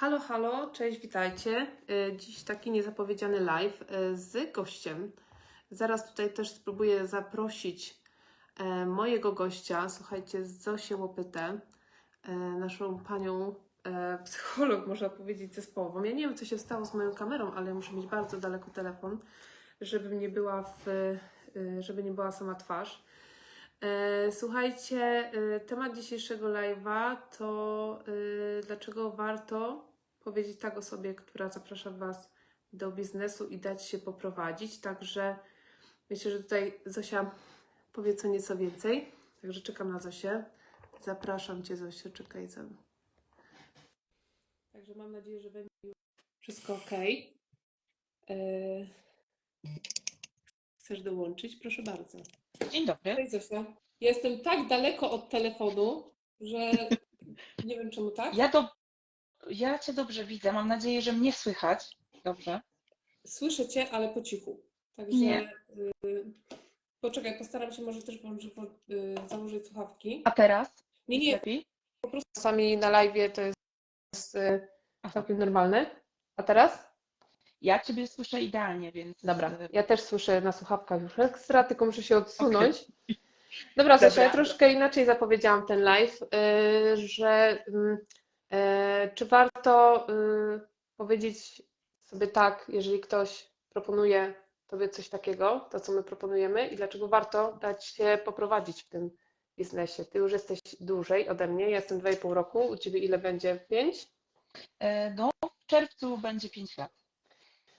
Halo, halo, cześć, witajcie. Y, Dziś taki niezapowiedziany live y, z gościem. Zaraz tutaj też spróbuję zaprosić e, mojego gościa, słuchajcie, Zosię Łopytę, naszą panią psycholog, można powiedzieć, zespołową. Ja nie wiem, co się stało z moją kamerą, ale muszę mieć bardzo daleko telefon, żeby nie była, w, y, żeby nie była sama twarz. Słuchajcie, temat dzisiejszego live'a to dlaczego warto powiedzieć tak osobie, która zaprasza Was do biznesu i dać się poprowadzić. Także myślę, że tutaj Zosia powie co nieco więcej. Także czekam na Zosię. Zapraszam Cię, Zosiu, czekaj za mną. Także mam nadzieję, że będzie już wszystko ok. Chcesz dołączyć? Proszę bardzo. Dzień dobry. Cześć Zosia. Jestem tak daleko od telefonu, że nie wiem czemu tak. Ja, do... ja Cię dobrze widzę. Mam nadzieję, że mnie słychać. Dobrze. Słyszę Cię, ale po cichu. Także Nie. y, poczekaj, postaram się może też y, założyć słuchawki. A teraz? Nie, nie, Lepiej? czasami na live to jest, y, całkiem normalne. A teraz? Ja Ciebie słyszę idealnie, więc. Dobra, ja też słyszę na słuchawkach już ekstra, tylko muszę się odsunąć. Dobra, Zosia, ja troszkę inaczej zapowiedziałam ten live, y, że y, czy warto y, powiedzieć sobie tak, jeżeli ktoś proponuje Tobie coś takiego, to co my proponujemy i dlaczego warto dać się poprowadzić w tym biznesie. Ty już jesteś dłużej ode mnie, ja jestem 2,5 roku, u Ciebie ile będzie? 5? E, No, w czerwcu będzie 5 lat.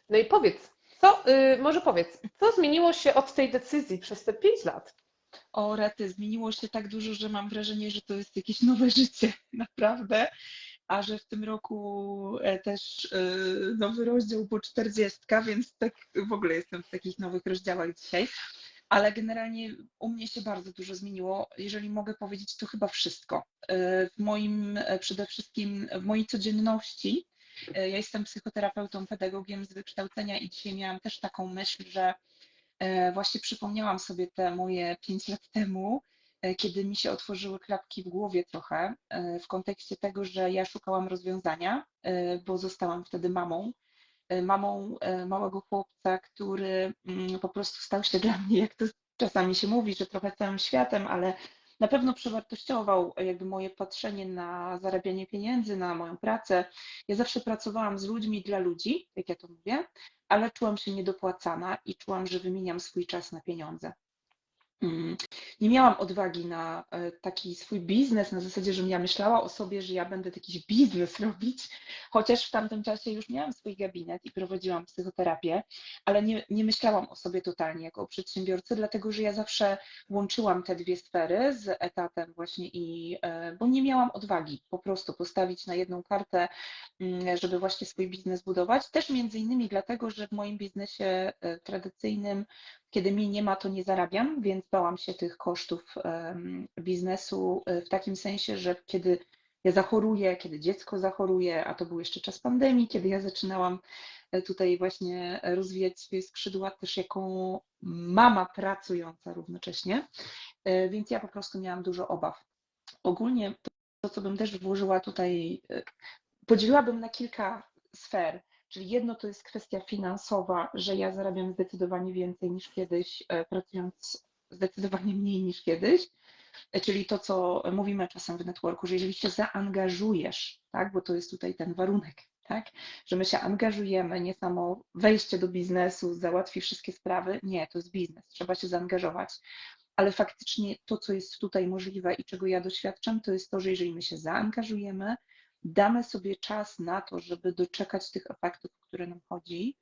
No i powiedz, co, y, może powiedz, co zmieniło się od tej decyzji przez te 5 lat? O, rety, zmieniło się tak dużo, że mam wrażenie, że to jest jakieś nowe życie, naprawdę. A że w tym roku e, też e, nowy rozdział, bo 40, więc tak w ogóle jestem w takich nowych rozdziałach dzisiaj. Ale generalnie u mnie się bardzo dużo zmieniło. Jeżeli mogę powiedzieć, to chyba wszystko. E, W moim, przede wszystkim w mojej codzienności, ja jestem psychoterapeutą, pedagogiem z wykształcenia i dzisiaj miałam też taką myśl, że właśnie przypomniałam sobie te moje 5 lat temu, e, kiedy mi się otworzyły klapki w głowie trochę, e, w kontekście tego, że ja szukałam rozwiązania, e, bo zostałam wtedy mamą. e, Mamą e, małego chłopca, który mm, po prostu stał się dla mnie, jak to czasami się mówi, że trochę całym światem, ale na pewno przewartościował e, jakby moje patrzenie na zarabianie pieniędzy, na moją pracę. Ja zawsze pracowałam z ludźmi dla ludzi, jak ja to mówię, ale czułam się niedopłacana i czułam, że wymieniam swój czas na pieniądze. Mm, Nie miałam odwagi na e, taki swój biznes, na zasadzie, żebym ja myślała o sobie, że ja będę jakiś biznes robić, chociaż w tamtym czasie już miałam swój gabinet i prowadziłam psychoterapię, ale nie, nie myślałam o sobie totalnie jako o przedsiębiorcy, dlatego że ja zawsze łączyłam te dwie sfery z etatem właśnie i, e, bo nie miałam odwagi po prostu postawić na jedną kartę, mm, żeby właśnie swój biznes budować. Też między innymi dlatego, że w moim biznesie e, tradycyjnym kiedy mnie nie ma, to nie zarabiam, więc bałam się tych kosztów biznesu e, w takim sensie, że kiedy ja zachoruję, kiedy dziecko zachoruje, a to był jeszcze czas pandemii, kiedy ja zaczynałam e, tutaj właśnie rozwijać swoje skrzydła też jako mama pracująca równocześnie, e, więc ja po prostu miałam dużo obaw. Ogólnie to, co bym też włożyła tutaj, podzieliłabym na kilka sfer. Czyli jedno to jest kwestia finansowa, że ja zarabiam zdecydowanie więcej niż kiedyś, e, pracując zdecydowanie mniej niż kiedyś. E, Czyli to, co mówimy czasem w networku, że jeżeli się zaangażujesz, tak, bo to jest tutaj ten warunek, tak, że my się angażujemy, nie samo wejście do biznesu załatwi wszystkie sprawy, nie, to jest biznes, trzeba się zaangażować. Ale faktycznie to, co jest tutaj możliwe i czego ja doświadczam, to jest to, że jeżeli my się zaangażujemy, damy sobie czas na to, żeby doczekać tych efektów, o które nam chodzi,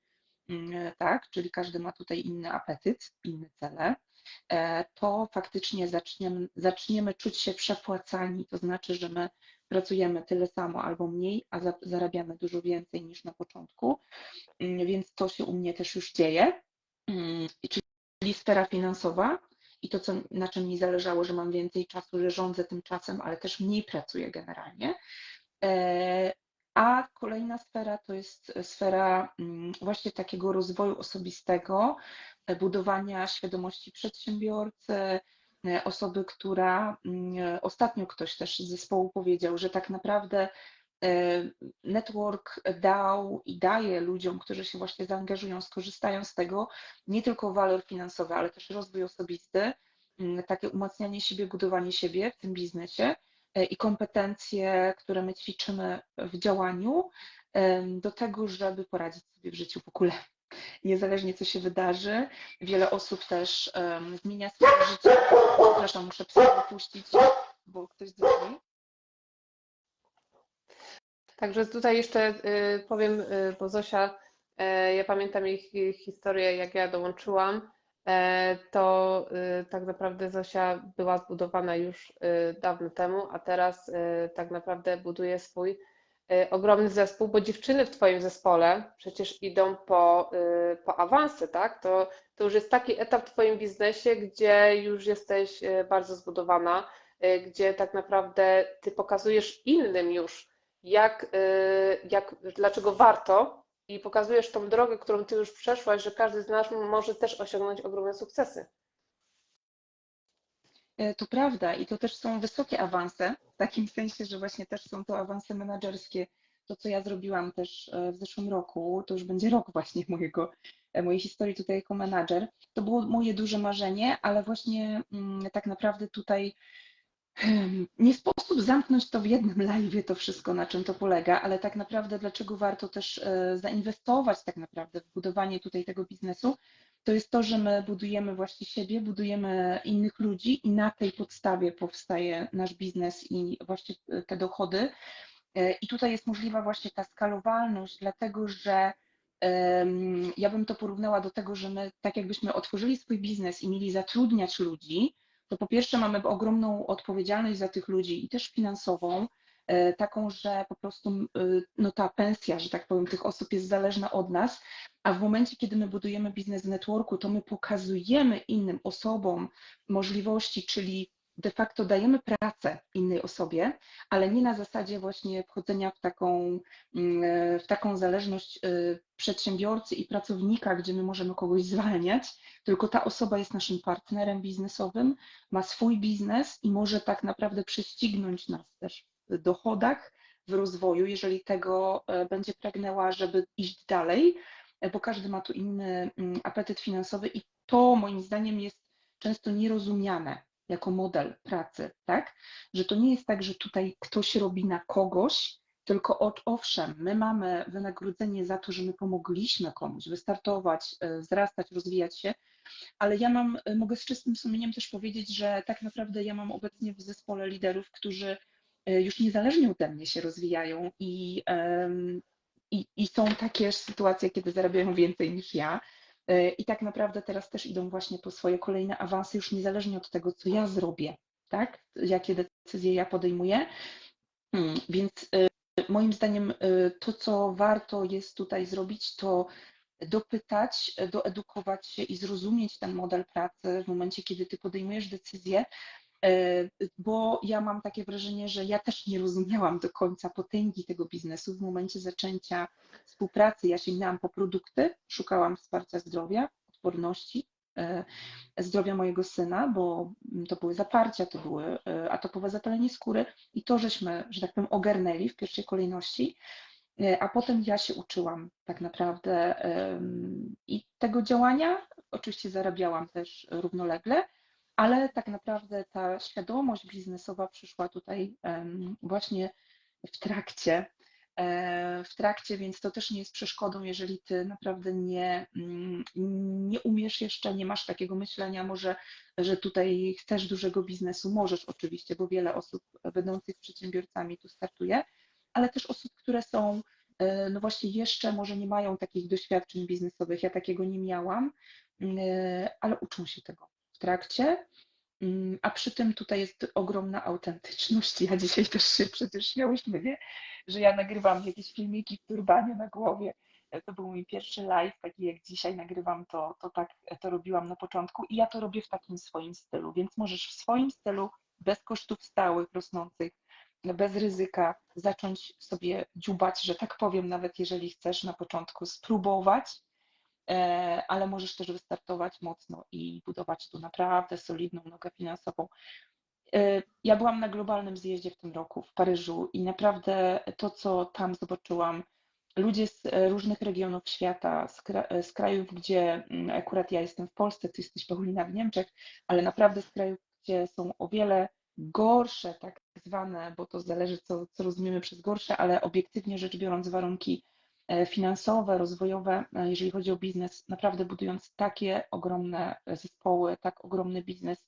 mm, tak, czyli każdy ma tutaj inny apetyt, inne cele, e, to faktycznie zaczniemy, zaczniemy czuć się przepłacani, to znaczy, że my pracujemy tyle samo albo mniej, a za- zarabiamy dużo więcej niż na początku, Mm, więc to się u mnie też już dzieje, Mm, czyli sfera finansowa i to, co, na czym mi zależało, że mam więcej czasu, że rządzę tym czasem, ale też mniej pracuję generalnie. E, A kolejna sfera to jest sfera mm, właśnie takiego rozwoju osobistego, e, budowania świadomości przedsiębiorcy, e, osoby, która mm, ostatnio ktoś też z zespołu powiedział, że tak naprawdę network dał i daje ludziom, którzy się właśnie zaangażują, skorzystają z tego nie tylko walor finansowy, ale też rozwój osobisty, mm, takie umacnianie siebie, budowanie siebie w tym biznesie i kompetencje, które my ćwiczymy w działaniu, do tego, żeby poradzić sobie w życiu w ogóle. Niezależnie co się wydarzy, wiele osób też em, zmienia swoje życie. Przepraszam, muszę psa wypuścić, bo ktoś dzwoni. Także tutaj jeszcze y, powiem, y, bo Zosia, e, ja pamiętam jej hi- historię, jak ja dołączyłam, e, to y, tak naprawdę Zosia była zbudowana już y, dawno temu, a teraz y, tak naprawdę buduje swój ogromny zespół, bo dziewczyny w Twoim zespole przecież idą po, po awansy, tak? To, to już jest taki etap w Twoim biznesie, gdzie już jesteś bardzo zbudowana, gdzie tak naprawdę Ty pokazujesz innym już, jak, jak, dlaczego warto i pokazujesz tą drogę, którą ty już przeszłaś, że każdy z nas może też osiągnąć ogromne sukcesy. E, To prawda i to też są wysokie awanse, w takim sensie, że właśnie też są to awanse menedżerskie. To, co ja zrobiłam też e, w zeszłym roku, to już będzie rok właśnie mojego, e, mojej historii tutaj jako menadżer. To było moje duże marzenie, ale właśnie mm, tak naprawdę tutaj nie sposób zamknąć to w jednym live, to wszystko, na czym to polega, ale tak naprawdę dlaczego warto też e, zainwestować tak naprawdę w budowanie tutaj tego biznesu, to jest to, że my budujemy właśnie siebie, budujemy innych ludzi i na tej podstawie powstaje nasz biznes i właśnie te dochody. E, I tutaj jest możliwa właśnie ta skalowalność, dlatego że ja bym to porównała do tego, że my tak jakbyśmy otworzyli swój biznes i mieli zatrudniać ludzi, to po pierwsze mamy ogromną odpowiedzialność za tych ludzi i też finansową, e, taką, że po prostu e, no ta pensja, że tak powiem, tych osób jest zależna od nas, a w momencie, kiedy my budujemy biznes networku, to my pokazujemy innym osobom możliwości, czyli de facto dajemy pracę innej osobie, ale nie na zasadzie właśnie wchodzenia w taką, mm, w taką zależność y, przedsiębiorcy i pracownika, gdzie my możemy kogoś zwalniać, tylko ta osoba jest naszym partnerem biznesowym, ma swój biznes i może tak naprawdę prześcignąć nas też w dochodach, w rozwoju, jeżeli tego e, będzie pragnęła, żeby iść dalej, e, bo każdy ma tu inny mm, apetyt finansowy i to moim zdaniem jest często nierozumiane jako model pracy, tak? Że to nie jest tak, że tutaj ktoś robi na kogoś, tylko o- owszem, my mamy wynagrodzenie za to, że my pomogliśmy komuś wystartować, e, wzrastać, rozwijać się, ale ja mam, e, mogę z czystym sumieniem też powiedzieć, że tak naprawdę ja mam obecnie w zespole liderów, którzy e, już niezależnie ode mnie się rozwijają i, i, i są takie sytuacje, kiedy zarabiają więcej niż ja. E, I tak naprawdę teraz też idą właśnie po swoje kolejne awanse, już niezależnie od tego, co ja zrobię, tak? Jakie decyzje ja podejmuję. Mm, Więc e, moim zdaniem e, to, co warto jest tutaj zrobić, to dopytać, doedukować się i zrozumieć ten model pracy w momencie, kiedy ty podejmujesz decyzję, bo ja mam takie wrażenie, że ja też nie rozumiałam do końca potęgi tego biznesu w momencie zaczęcia współpracy. Ja sięgnęłam po produkty, szukałam wsparcia zdrowia, odporności, e, zdrowia mojego syna, bo to były zaparcia, to były e, atopowe zapalenie skóry i to żeśmy, że tak powiem, ogarnęli w pierwszej kolejności. E, A potem ja się uczyłam tak naprawdę i tego działania. Oczywiście zarabiałam też równolegle, ale tak naprawdę ta świadomość biznesowa przyszła tutaj właśnie w trakcie. e, W trakcie, więc to też nie jest przeszkodą, jeżeli ty naprawdę nie, mm, nie umiesz jeszcze, nie masz takiego myślenia, może, że tutaj chcesz dużego biznesu. Możesz oczywiście, bo wiele osób będących przedsiębiorcami tu startuje, ale też osób, które są, e, no właśnie jeszcze może nie mają takich doświadczeń biznesowych. Ja takiego nie miałam, e, ale uczą się tego trakcie. Mm, A przy tym tutaj jest ogromna autentyczność. Ja dzisiaj też się przecież śmiałyśmy, nie? że ja nagrywam jakieś filmiki w turbanie na głowie. E, To był mój pierwszy live, taki jak dzisiaj nagrywam, to, to tak to robiłam na początku i ja to robię w takim swoim stylu, więc możesz w swoim stylu, bez kosztów stałych, rosnących, bez ryzyka, zacząć sobie dziubać, że tak powiem, nawet jeżeli chcesz na początku spróbować, e, ale możesz też wystartować mocno i budować tu naprawdę solidną nogę finansową. E, Ja byłam na globalnym zjeździe w tym roku w Paryżu i naprawdę to, co tam zobaczyłam, ludzie z e, różnych regionów świata, z, kra- e, z krajów, gdzie mm, akurat ja jestem w Polsce, ty jesteś Paulina w Niemczech, ale naprawdę z krajów, gdzie są o wiele gorsze, tak zwane, bo to zależy, co, co rozumiemy przez gorsze, ale obiektywnie rzecz biorąc, warunki e, finansowe, rozwojowe, e, jeżeli chodzi o biznes, naprawdę budując takie ogromne zespoły, tak ogromny biznes,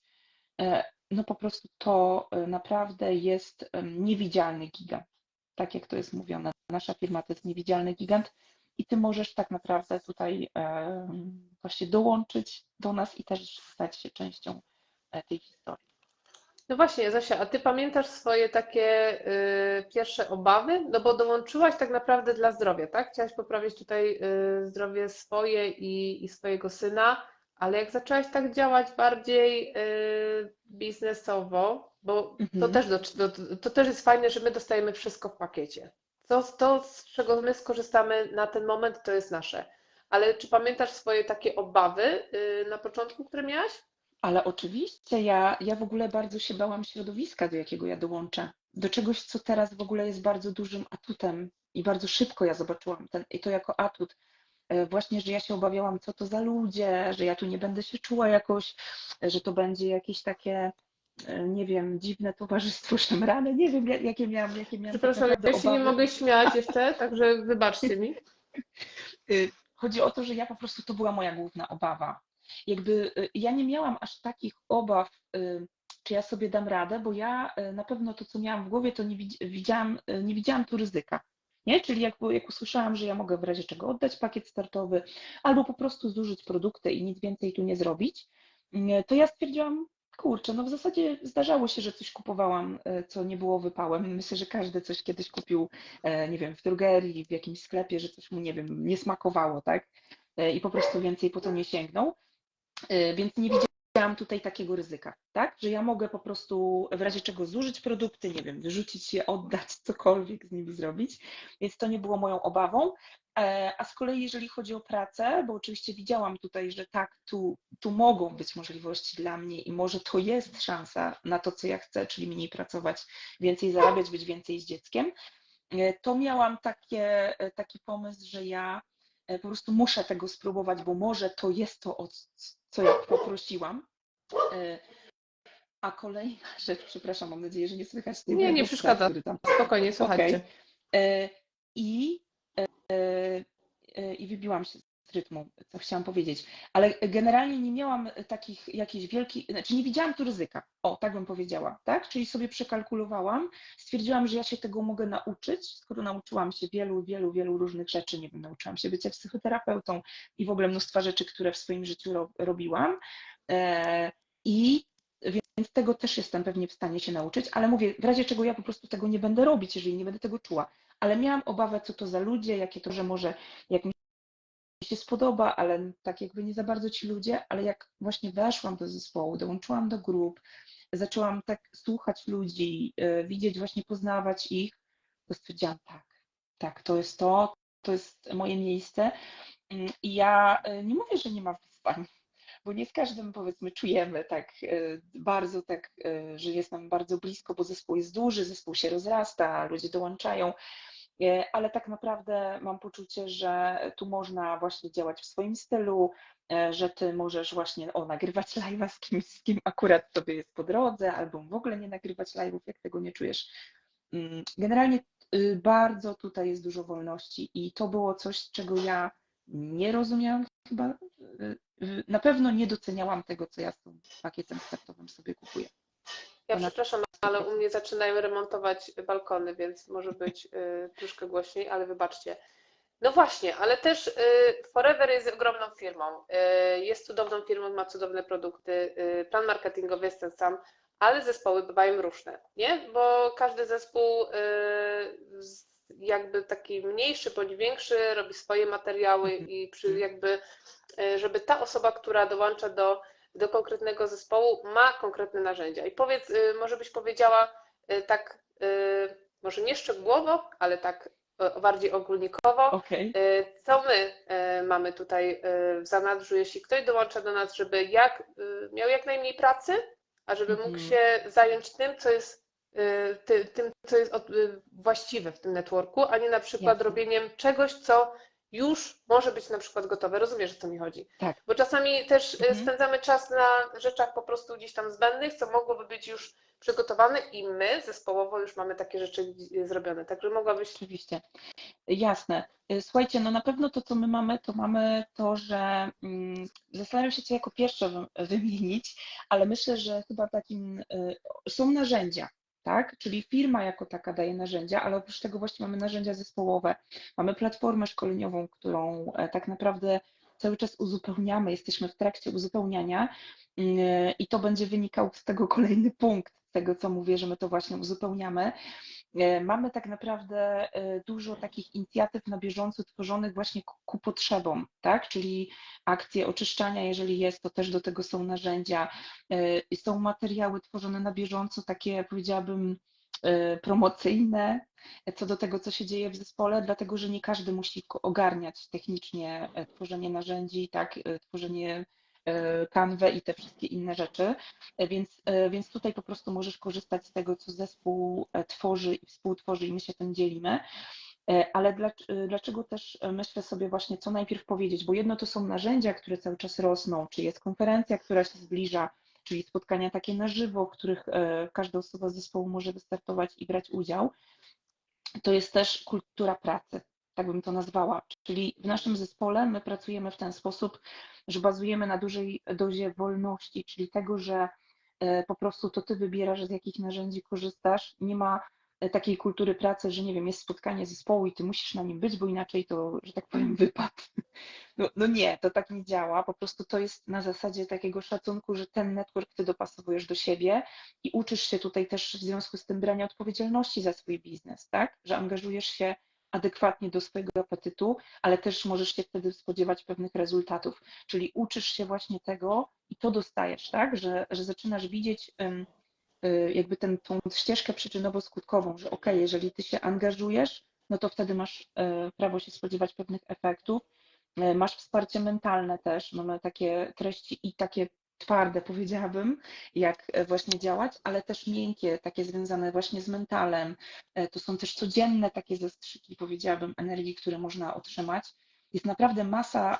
e, no po prostu to e, naprawdę jest niewidzialny gigant. Tak jak to jest mówione, nasza firma to jest niewidzialny gigant i ty możesz tak naprawdę tutaj właśnie dołączyć do nas i też stać się częścią e, tej historii. No właśnie, Zosia, a ty pamiętasz swoje takie y, pierwsze obawy? No bo dołączyłaś tak naprawdę dla zdrowia, tak? Chciałaś poprawić tutaj y, zdrowie swoje i, i swojego syna, ale jak zaczęłaś tak działać bardziej y, biznesowo, bo to Mhm. też, do, do, to też jest fajne, że my dostajemy wszystko w pakiecie. To, to, z czego my skorzystamy na ten moment, to jest nasze. Ale czy pamiętasz swoje takie obawy y, na początku, które miałaś? Ale oczywiście ja, ja w ogóle bardzo się bałam środowiska, do jakiego ja dołączę. Do czegoś, co teraz w ogóle jest bardzo dużym atutem i bardzo szybko ja zobaczyłam ten, i to jako atut. E, Właśnie, że ja się obawiałam, co to za ludzie, że ja tu nie będę się czuła jakoś, e, że to będzie jakieś takie, e, nie wiem, dziwne towarzystwo szemrane. Nie wiem, ja- jakie miałam, jakie miałam tak Przepraszam, ja się nie mogę śmiać jeszcze, także wybaczcie mi. Y, Chodzi o to, że ja po prostu to była moja główna obawa. Jakby y, ja nie miałam aż takich obaw, y, czy ja sobie dam radę, bo ja y, na pewno to, co miałam w głowie, to nie widzi- widziałam, nie widziałam tu ryzyka. Nie? Czyli jak, jak usłyszałam, że ja mogę w razie czego oddać pakiet startowy, albo po prostu zużyć produkty i nic więcej tu nie zrobić, y, to ja stwierdziłam, kurczę, no w zasadzie zdarzało się, że coś kupowałam, co nie było wypałem. Myślę, że każdy coś kiedyś kupił nie wiem, w drogerii, w jakimś sklepie, że coś mu, nie wiem, nie smakowało, tak? I po prostu więcej po to nie sięgnął. E, Więc nie widziałam tutaj takiego ryzyka, tak? Że ja mogę po prostu w razie czego zużyć produkty, nie wiem, wyrzucić je, oddać, cokolwiek z nimi zrobić. Więc to nie było moją obawą. E, A z kolei, jeżeli chodzi o pracę, bo oczywiście widziałam tutaj, że tak, tu, tu mogą być możliwości dla mnie i może to jest szansa na to, co ja chcę, czyli mniej pracować, więcej zarabiać, być więcej z dzieckiem, E, to miałam takie, e, taki pomysł, że ja po prostu muszę tego spróbować, bo może to jest to, o co ja poprosiłam. E, A kolejna rzecz, przepraszam, mam nadzieję, że nie słychać Nie, nie przeszkadza. tam Spokojnie, słuchajcie. Okej. E, I, e, e, I wybiłam się rytmu, co chciałam powiedzieć. Ale generalnie nie miałam takich jakichś wielkich, znaczy nie widziałam tu ryzyka. O, tak bym powiedziała, tak? Czyli sobie przekalkulowałam, stwierdziłam, że ja się tego mogę nauczyć, skoro nauczyłam się wielu, wielu, wielu różnych rzeczy, nie wiem, nauczyłam się bycia psychoterapeutą i w ogóle mnóstwa rzeczy, które w swoim życiu ro, robiłam. E, I więc tego też jestem pewnie w stanie się nauczyć, ale mówię, w razie czego ja po prostu tego nie będę robić, jeżeli nie będę tego czuła. Ale miałam obawę, co to za ludzie, jakie to, że może jak mi się spodoba, ale tak jakby nie za bardzo ci ludzie, ale jak właśnie weszłam do zespołu, dołączyłam do grup, zaczęłam tak słuchać ludzi, y, widzieć, właśnie poznawać ich, to stwierdziłam, tak, tak, to jest to, to jest moje miejsce. Mm, I ja y, nie mówię, że nie ma wyzwań, bo nie z każdym powiedzmy czujemy tak y, bardzo tak, że jest nam bardzo blisko, bo zespół jest duży, zespół się rozrasta, ludzie dołączają, ale tak naprawdę mam poczucie, że tu można właśnie działać w swoim stylu, y, że ty możesz właśnie o, nagrywać live'a z kimś, z kim akurat tobie jest po drodze, albo w ogóle nie nagrywać live'ów, jak tego nie czujesz. Mm, Generalnie y, bardzo tutaj jest dużo wolności i to było coś, czego ja nie rozumiałam chyba. y, y, Na pewno nie doceniałam tego, co ja z tym pakietem startowym sobie kupuję. Ja Ona- przepraszam, ale u mnie zaczynają remontować balkony, więc może być y, troszkę głośniej, ale wybaczcie. No właśnie, ale też y, Forever jest ogromną firmą. Y, jest cudowną firmą, ma cudowne produkty. Y, plan marketingowy jest ten sam, ale zespoły bywają różne, nie? Bo każdy zespół y, jakby taki mniejszy bądź większy robi swoje materiały i przy jakby, y, żeby ta osoba, która dołącza do do konkretnego zespołu ma konkretne narzędzia. I powiedz, y, może byś powiedziała y, tak, y, może nie szczegółowo, ale tak bardziej ogólnikowo, Okej. y, co my mamy tutaj w zanadrzu, jeśli ktoś dołącza do nas, żeby jak, miał jak najmniej pracy, a żeby mógł Mhm. się zająć tym, co jest ty, tym, co jest właściwe w tym networku, a nie na przykład Jasne. robieniem czegoś, co już może być na przykład gotowe. Rozumiesz, o co mi chodzi? Tak. Bo czasami też y, Mhm. spędzamy czas na rzeczach po prostu gdzieś tam zbędnych, co mogłoby być już przygotowane i my zespołowo już mamy takie rzeczy y, zrobione. Także mogłabyś Oczywiście. Jasne. Y, Słuchajcie, no na pewno to, co my mamy, to mamy to, że mm, zastanawiam się, co jako pierwsze wy- wymienić, ale myślę, że chyba takim y, są narzędzia, tak? Czyli firma jako taka daje narzędzia, ale oprócz tego właśnie mamy narzędzia zespołowe. Mamy platformę szkoleniową, którą e, tak naprawdę cały czas uzupełniamy, jesteśmy w trakcie uzupełniania y, i to będzie wynikał z tego kolejny punkt, tego co mówię, że my to właśnie uzupełniamy. E, Mamy tak naprawdę e, dużo takich inicjatyw na bieżąco tworzonych właśnie ku, potrzebom, tak? Czyli akcje oczyszczania, jeżeli jest, to też do tego są narzędzia. E, Są materiały tworzone na bieżąco, takie powiedziałabym promocyjne co do tego, co się dzieje w zespole, dlatego że nie każdy musi ogarniać technicznie tworzenie narzędzi, tak? Tworzenie e, Canva i te wszystkie inne rzeczy. E, Więc, e, więc tutaj po prostu możesz korzystać z tego, co zespół e, tworzy i współtworzy i my się tym dzielimy. E, Ale dlac- e, dlaczego też e, myślę sobie właśnie, co najpierw powiedzieć, bo jedno to są narzędzia, które cały czas rosną, czy jest konferencja, która się zbliża, czyli spotkania takie na żywo, w których e, każda osoba z zespołu może wystartować i brać udział. To jest też kultura pracy, tak bym to nazwała. Czyli w naszym zespole my pracujemy w ten sposób, że bazujemy na dużej dozie wolności, czyli tego, że e, po prostu to ty wybierasz, z jakich narzędzi korzystasz. Nie ma e, takiej kultury pracy, że nie wiem, jest spotkanie zespołu i ty musisz na nim być, bo inaczej to, że tak powiem, wypad. No, no nie, to tak nie działa. Po prostu to jest na zasadzie takiego szacunku, że ten network ty dopasowujesz do siebie i uczysz się tutaj też w związku z tym brania odpowiedzialności za swój biznes, tak? Że angażujesz się adekwatnie do swojego apetytu, ale też możesz się wtedy spodziewać pewnych rezultatów. Czyli uczysz się właśnie tego i to dostajesz, tak? Że, że zaczynasz widzieć y, jakby ten, tą ścieżkę przyczynowo-skutkową, że ok, jeżeli ty się angażujesz, no to wtedy masz y, prawo się spodziewać pewnych efektów. Y, Masz wsparcie mentalne też, mamy takie treści i takie twarde, powiedziałabym, jak e, właśnie działać, ale też miękkie, takie związane właśnie z mentalem. E, To są też codzienne takie zastrzyki, powiedziałabym, energii, które można otrzymać. Jest naprawdę masa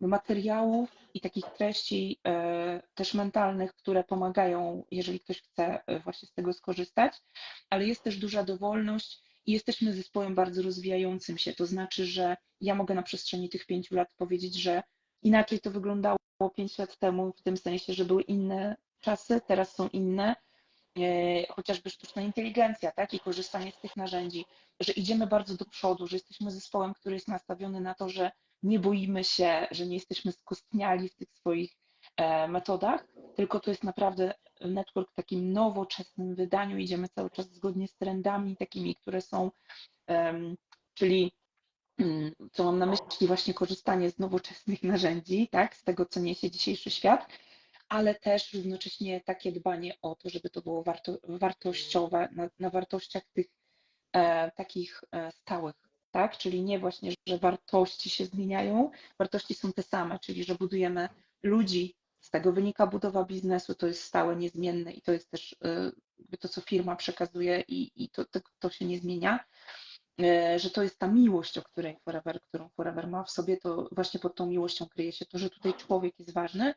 materiałów i takich treści e, też mentalnych, które pomagają, jeżeli ktoś chce właśnie z tego skorzystać, ale jest też duża dowolność i jesteśmy zespołem bardzo rozwijającym się. To znaczy, że ja mogę na przestrzeni tych pięciu lat powiedzieć, że inaczej to wyglądało pięć lat temu, w tym sensie, że były inne czasy, teraz są inne, e, chociażby sztuczna inteligencja, tak, i korzystanie z tych narzędzi, że idziemy bardzo do przodu, że jesteśmy zespołem, który jest nastawiony na to, że nie boimy się, że nie jesteśmy skostniali w tych swoich e, metodach, tylko to jest naprawdę network w takim nowoczesnym wydaniu, idziemy cały czas zgodnie z trendami takimi, które są, czyli co mam na myśli, właśnie korzystanie z nowoczesnych narzędzi, tak, z tego, co niesie dzisiejszy świat, ale też równocześnie takie dbanie o to, żeby to było warto, wartościowe, na, na wartościach tych e, takich e, stałych, tak, czyli nie właśnie, że wartości się zmieniają, wartości są te same, czyli że budujemy ludzi, z tego wynika budowa biznesu, to jest stałe, niezmienne i to jest też e, to, co firma przekazuje i, i to, to, to się nie zmienia że to jest ta miłość, o której Forever, którą Forever ma w sobie, to właśnie pod tą miłością kryje się to, że tutaj człowiek jest ważny.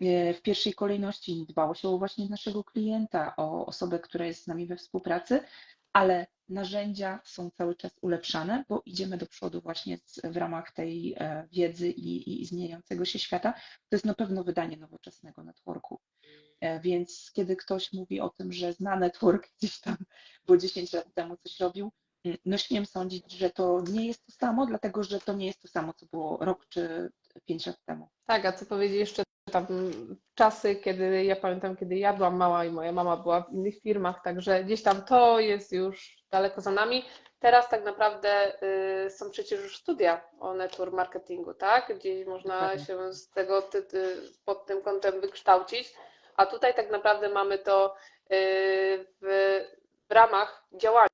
E, W pierwszej kolejności dbało się o właśnie naszego klienta, o osobę, która jest z nami we współpracy, ale narzędzia są cały czas ulepszane, bo idziemy do przodu właśnie z, w ramach tej e, wiedzy i, i zmieniającego się świata. To jest na pewno wydanie nowoczesnego networku. E, Więc kiedy ktoś mówi o tym, że zna network gdzieś tam, bo 10 lat temu coś robił, no śmiem sądzić, że to nie jest to samo, dlatego że to nie jest to samo, co było rok czy 5 lat temu. Tak, a co powiedzieć jeszcze tam czasy, kiedy ja pamiętam, kiedy ja byłam mała i moja mama była w innych firmach, także gdzieś tam to jest już daleko za nami. Teraz tak naprawdę y, są przecież już studia o network marketingu, tak? Gdzie można Dokładnie. się z tego ty, ty, pod tym kątem wykształcić, a tutaj tak naprawdę mamy to y, w, w ramach działania,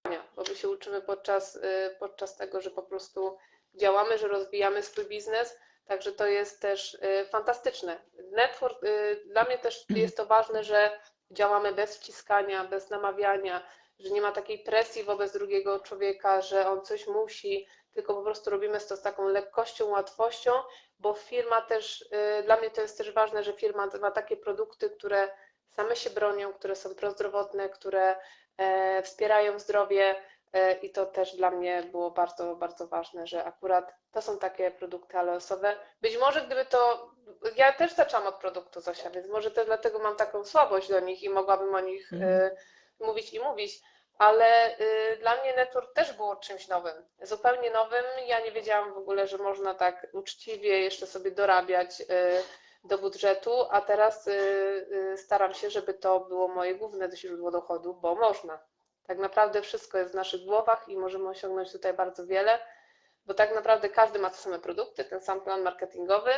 bo my się uczymy podczas, y, podczas tego, że po prostu działamy, że rozwijamy swój biznes, Także to jest też y, fantastyczne. Network, y, dla mnie też Mhm. jest to ważne, że działamy bez wciskania, bez namawiania, że nie ma takiej presji wobec drugiego człowieka, że on coś musi, tylko po prostu robimy to z taką lekkością, łatwością, bo firma też, dla mnie to jest też ważne, że firma ma takie produkty, które same się bronią, które są prozdrowotne, które wspierają zdrowie e, i to też dla mnie było bardzo, bardzo ważne, że akurat to są takie produkty aloesowe. Być może gdyby to, ja też zaczęłam od produktu Zosia, więc może też dlatego mam taką słabość do nich i mogłabym o nich Mhm. e, mówić i mówić, ale y, dla mnie network też było czymś nowym, zupełnie nowym. Ja nie wiedziałam w ogóle, że można tak uczciwie jeszcze sobie dorabiać y, do budżetu, a teraz y, y, staram się, żeby to było moje główne źródło dochodu, bo można. Tak naprawdę wszystko jest w naszych głowach i możemy osiągnąć tutaj bardzo wiele, bo tak naprawdę każdy ma te same produkty, ten sam plan marketingowy,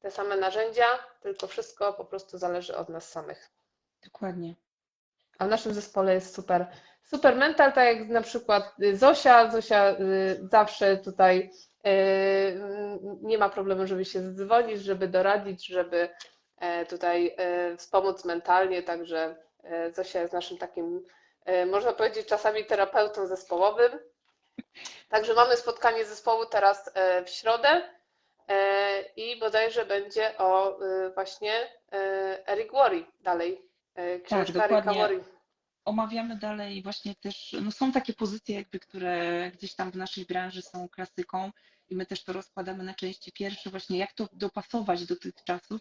te same narzędzia, tylko wszystko po prostu zależy od nas samych. Dokładnie. A w naszym zespole jest super, super mental, tak jak na przykład Zosia. Zosia y, zawsze tutaj nie ma problemu, żeby się zdzwonić, żeby doradzić, żeby e, tutaj e, wspomóc mentalnie, także e, Zosia jest naszym takim, e, można powiedzieć, czasami terapeutą zespołowym. Także mamy spotkanie zespołu teraz e, w środę e, i bodajże będzie o właśnie e, Eric Worre dalej. E, Książka Erika dokładnie. Omawiamy dalej właśnie też, no są takie pozycje jakby, które gdzieś tam w naszej branży są klasyką i my też to rozkładamy na części pierwsze, właśnie jak to dopasować do tych czasów,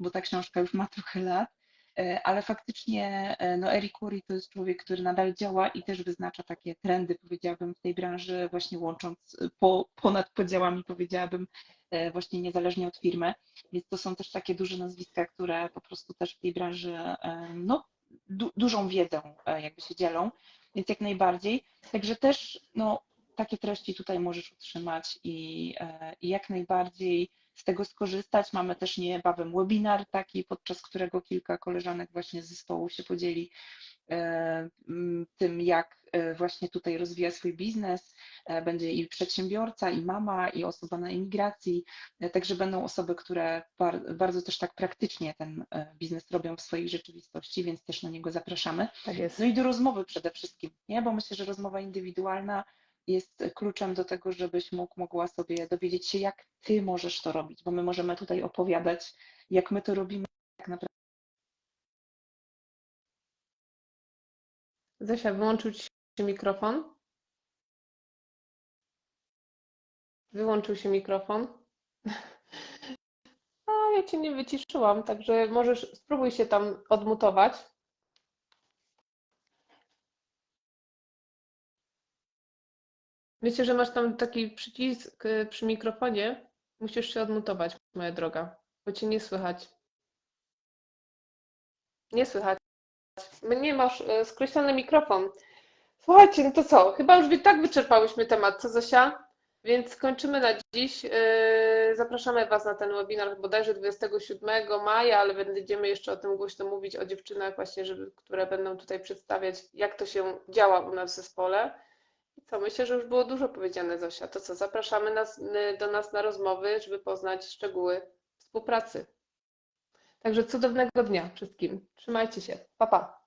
bo ta książka już ma trochę lat, e, ale faktycznie e, no Eric Worre to jest człowiek, który nadal działa i też wyznacza takie trendy, powiedziałabym, w tej branży, właśnie łącząc e, po, ponad podziałami, powiedziałabym, właśnie niezależnie od firmy, więc to są też takie duże nazwiska, które po prostu też w tej branży no, du dużą wiedzą e, jakby się dzielą, więc jak najbardziej. Także też no, takie treści tutaj możesz otrzymać i, e, i jak najbardziej z tego skorzystać. Mamy też niebawem webinar taki, podczas którego kilka koleżanek właśnie z zespołu się podzieli tym, jak e, właśnie tutaj rozwija swój biznes. E, Będzie i przedsiębiorca, i mama, i osoba na emigracji. E, Także będą osoby, które bar bardzo też tak praktycznie ten e, biznes robią w swojej rzeczywistości, więc też na niego zapraszamy. Tak. No i do rozmowy przede wszystkim, nie? Bo myślę, że rozmowa indywidualna jest kluczem do tego, żebyś mógł, mogła sobie dowiedzieć się, jak ty możesz to robić, bo my możemy tutaj opowiadać, jak my to robimy tak naprawdę. Zosia, wyłączył ci się mikrofon? Wyłączył się mikrofon. A ja cię nie wyciszyłam, także możesz spróbuj się tam odmutować. Wiecie, że masz tam taki przycisk y, przy mikrofonie. Musisz się odmutować, moja droga, bo cię nie słychać. Nie słychać. Nie masz y, skreślony mikrofon. Słuchajcie, no to co? Chyba już tak wyczerpałyśmy temat, co Zosia? Więc kończymy na dziś. Yy, Zapraszamy Was na ten webinar bodajże 27 maja, ale będziemy jeszcze o tym głośno mówić, o dziewczynach właśnie, żeby, które będą tutaj przedstawiać, jak to się działa u nas w zespole. Co, myślę, że już było dużo powiedziane, Zosia. To co, zapraszamy nas, y, do nas na rozmowy, żeby poznać szczegóły współpracy. Także cudownego dnia wszystkim. Trzymajcie się. Pa, pa.